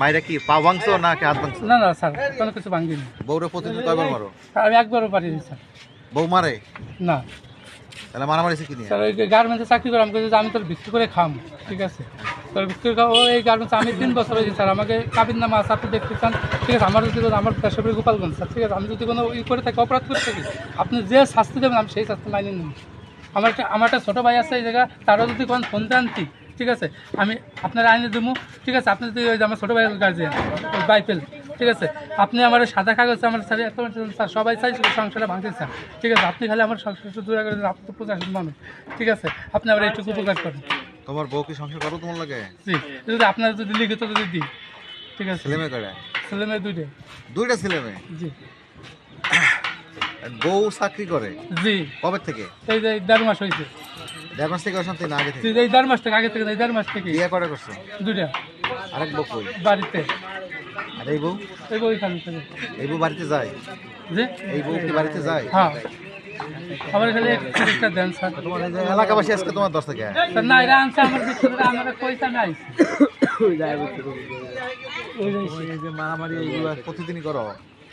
মায়েরা কি পা ভাঙছো না কি হাত ভাঙছো? না না স্যার কোনো কিছু ভাঙ্গিনি বউরে প্রতিদিন কয়বার মারো? আমি একবারও পারিনি স্যার। বউ মারে? না। তাহলে মারামারি শিখি নিয়ে? স্যার ওই গার্মেন্টসে চাকরি করে আমাকে আমি তোর বিক্রি করে খাম ঠিক আছে? তোর বিক্রি করে খাও এই গার্মেন্টস আমি তিন বছর হয়েছি স্যার আমাকে কাবির নামা আছে আপনি দেখতে চান ঠিক আছে? আমার যদি আমার পেশাবের গোপালগঞ্জ স্যার ঠিক আছে? আমি যদি কোনো ই করে থাকি অপরাধ করে থাকি আপনি যে শাস্তি দেবেন আমি সেই শাস্তি মাইনে নিন আমার একটা আমার একটা ছোটো ভাই আছে এই জায়গা তারও যদি কোনো ফোন ঠিক আছে? আমি আপনার আইনে দেবো ঠিক আছে? আপনি যদি ওই যে আমার ছোটো ভাইয়ের গার্জিয়ান বাইপেল ঠিক আছে? আপনি আমার সাদা কাগজ আমার স্যার এত স্যার সবাই চাইছিল সংসারটা ভাঙতে স্যার ঠিক আছে? আপনি খালি আমার সংসার দূর করে দেন, আপনি তো প্রশাসন মানুষ। ঠিক আছে? আপনি আমার এইটুকু উপকার করেন। তোমার বউ কি সংসার করো তোমার লাগে? জি। যদি আপনার যদি লিখিত যদি দিই ঠিক আছে? ছেলে মেয়ে করে ছেলে মেয়ে দুইটাই দুইটা ছেলে মেয়ে? জি। বউ চাকরি করে? জি। কবে থেকে? এই যে দেড় মাস হয়েছে। দেড় মাস থেকে অশান্তি না আগে থেকে এই দেড় মাস থেকে আগে থেকে এই দেড় মাস থেকে বিয়ে করে করছ দুইটা আরেক বউ কই বাড়িতে আর এই বউ এই বই খালি থেকে এই বউ বাড়িতে যায় জি এই বউ কি বাড়িতে যায় হ্যাঁ আমার খালি একটা দেন স্যার তোমার এই এলাকাবাসী আজকে তোমার দশ থেকে স্যার না এটা আনছে আমার বিক্রি আমার পয়সা নাই এই যে মারামারি এইগুলো প্রতিদিনই করো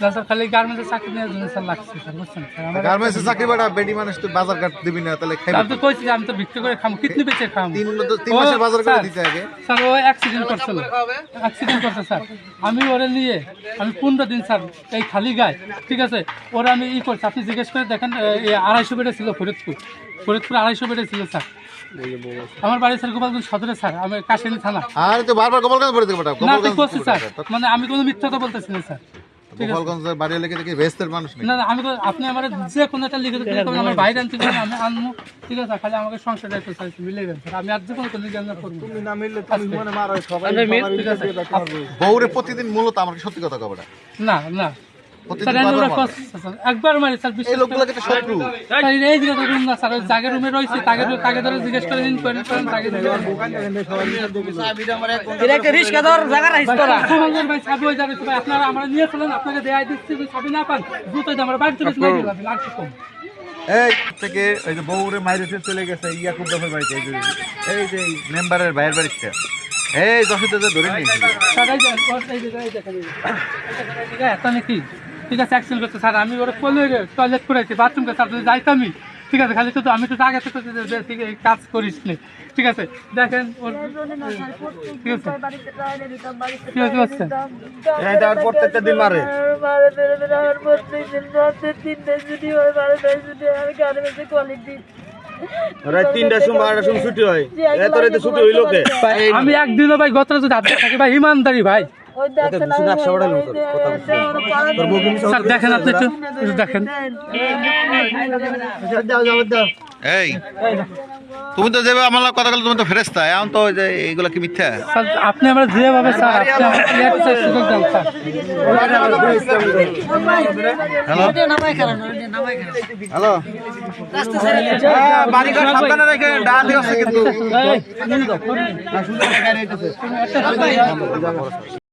না স্যার খালি গার্মেন্টসের চাকরি নেওয়ার জন্য স্যার লাগছে স্যার বুঝছেন স্যার? আমার চাকরি বাড়া বেডি মানুষ তুই বাজার ঘাট দিবি না তাহলে খাইবি আমি তো কইছি যে আমি তো বিক্রি করে খাম কিডনি বেচে খাম। তিন তিন ও, মাসের বাজার করে দিতে আগে। স্যার ও অ্যাক্সিডেন্ট করছিল। অ্যাক্সিডেন্ট করছে স্যার। আমি ওরে নিয়ে আমি পনেরো দিন স্যার এই খালি গায়ে ঠিক আছে? ওরা আমি ই করছি আপনি জিজ্ঞেস করে দেখেন এই আড়াইশো বেডে ছিল ফরিদপুর। ফরিদপুর আড়াইশো বেডে ছিল স্যার। আমার বাড়ি স্যার গোপালগঞ্জ সদরে স্যার আমি কাশিনী থানা। আর তো বারবার গোপালগঞ্জ দেবে না করছি স্যার। মানে আমি কোনো মিথ্যা কথা বলতেছি না স্যার। গোপালগঞ্জের বাড়ি লিখে দেখি ভেস্তের মানুষ না না আমি তো- আপনি আমার যে কোনো একটা লিখে দিতে আমার বাইরে আনতে পারেন আমি আনমু। ঠিক আছে খালি আমাকে সংসার দায়িত্ব স্যার মিলে গেল আমি আর যে কোনো কোনো করব। তুমি না মিললে তুমি মনে মারো সবাই বউরে প্রতিদিন মূলত আমাকে সত্যি কথা কবে না না। একবার মারি স্যার এই লোকগুলোকে তো শত্রু এই জায়গাটা রুম না স্যার ওই রুমে রয়েছে তাকে তাকে ধরে জিজ্ঞেস করে দিন করেন করেন তাকে ধরে এটা একটা রিস্কা দেওয়ার জায়গা রাখিস তোরা সমাজের ভাই চাবি হয়ে যাবে ভাই আপনারা আমরা নিয়ে চলেন আপনাকে দেয় দিচ্ছি যদি না পান দ্রুত আমরা বাড়ি চলে যাই আর কম এই থেকে ওই যে বউরে মাইরেছে চলে গেছে ইয়াকুব দফের বাড়িতে এই যে- এই যে এই মেম্বারের ভাইয়ের বাড়িতে এই দশে ধরে নিয়েছিল ঠিক আছে অ্যাক্সিডেন্ট করছে স্যার আমি ওরা কোলে টয়লেট করেছি বাথরুম করে স্যার যদি যাইতামই ঠিক আছে খালি শুধু আমি তো আগে থেকে যে- যে- ঠিক কাজ করিস নি ঠিক আছে দেখেন ওর ঠিক আছে কি হচ্ছে? হচ্ছে প্রত্যেকটা দিন মারে মারে মেরে মেরে আমার প্রত্যেক দিন রাতে তিনটে ছুটি হয় ছুটি হয় আমি গাড়ি বেশি কোয়ালিটি রাত তিনটার সময় বারোটার সময় ছুটি হয়। এত রাতে ছুটি হইল কে? আমি একদিনও ভাই গত যদি আপনি থাকে ভাই ইমানদারি ভাই। স্যার দেখেন আপনি একটু একটু দেখেন এই তুমি তো যেভাবে আমার কথা বলে তুমি তো ফেরেস্তা এখন তো ওই যে এইগুলো কি মিথ্যা স্যার আপনি আমরা যেভাবে স্যার আপনি সুযোগ দেন স্যার হ্যালো বাড়ি ঘর সাবধানে রেখে ডান দিকে আছে কিন্তু